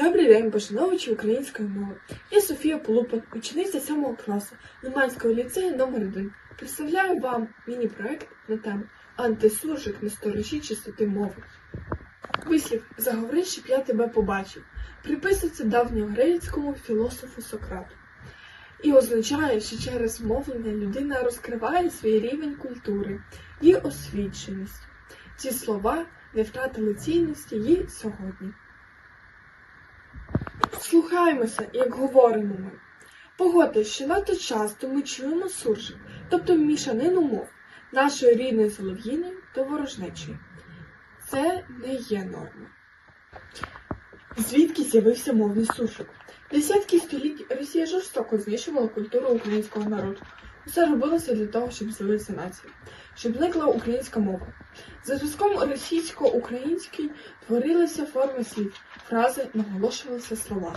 Добрий день, пошановувачі української мови. Я Софія Полупан, учениця 7 класу Лиманського ліцею номер 1 Представляю вам міні-проект на тему Антисуржик на сторожі чистоти мови. Вислів заговори, щоб я тебе побачив. Приписується давньогрецькому філософу Сократу. І означає, що через мовлення людина розкриває свій рівень культури і освіченість. Ці слова не втратили цінності і сьогодні. Слухаємося, як говоримо ми. Погодьтесь, що надто часто ми чуємо суржик, тобто мішанину мов, нашої рідної солов'їни та ворожнечої. Це не є норма. Звідки з'явився мовний суржик? Десятки століть Росія жорстоко знищувала культуру українського народу. Усе робилося для того, щоб з'явилася нація, щоб зникла українська мова. За зразком російсько-український творилися форми слів, фрази, наголошувалися слова.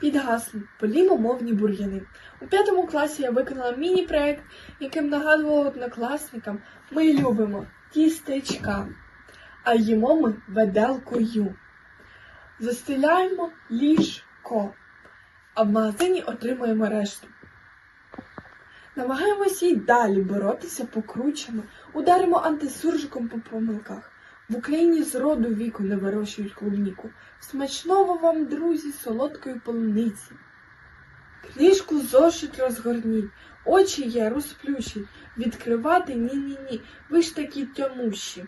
Під гаслом «Полімо мовні бур'яни. У п'ятому класі я виконала міні-проект, яким нагадувала однокласникам Ми любимо тістечка, а їмо ми веделкою. Застеляємо ліжко, а в магазині отримуємо решту. Намагаємося й далі боротися покручами, ударимо антисуржиком по помилках. В Україні з роду віку не вирощують клубніку. Смачного вам, друзі, солодкої полуниці. Книжку зошит розгорніть, очі є розплющіть, відкривати ні-ні-ні, ви ж такі тямущі.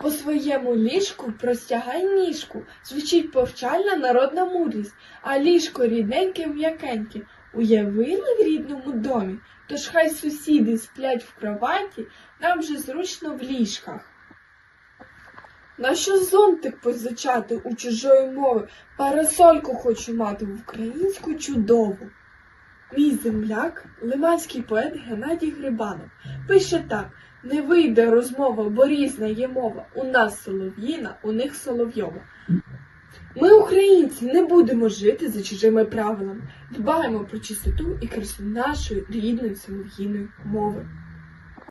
По своєму ліжку простягай ніжку, звучить повчальна народна мудрість, а ліжко рідненьке м'якеньке, уявили в рідному домі, тож хай сусіди сплять в кроваті, нам же зручно в ліжках. Нащо зонтик позичати у чужої мови? Парасольку хочу мати в українську чудову. Мій земляк, лиманський поет Геннадій Грибанов, пише так: не вийде розмова, бо різна є мова. У нас солов'їна, у них соловйова. Ми, українці, не будемо жити за чужими правилами. Дбаємо про чистоту і красу нашої рідної солов'їної мови.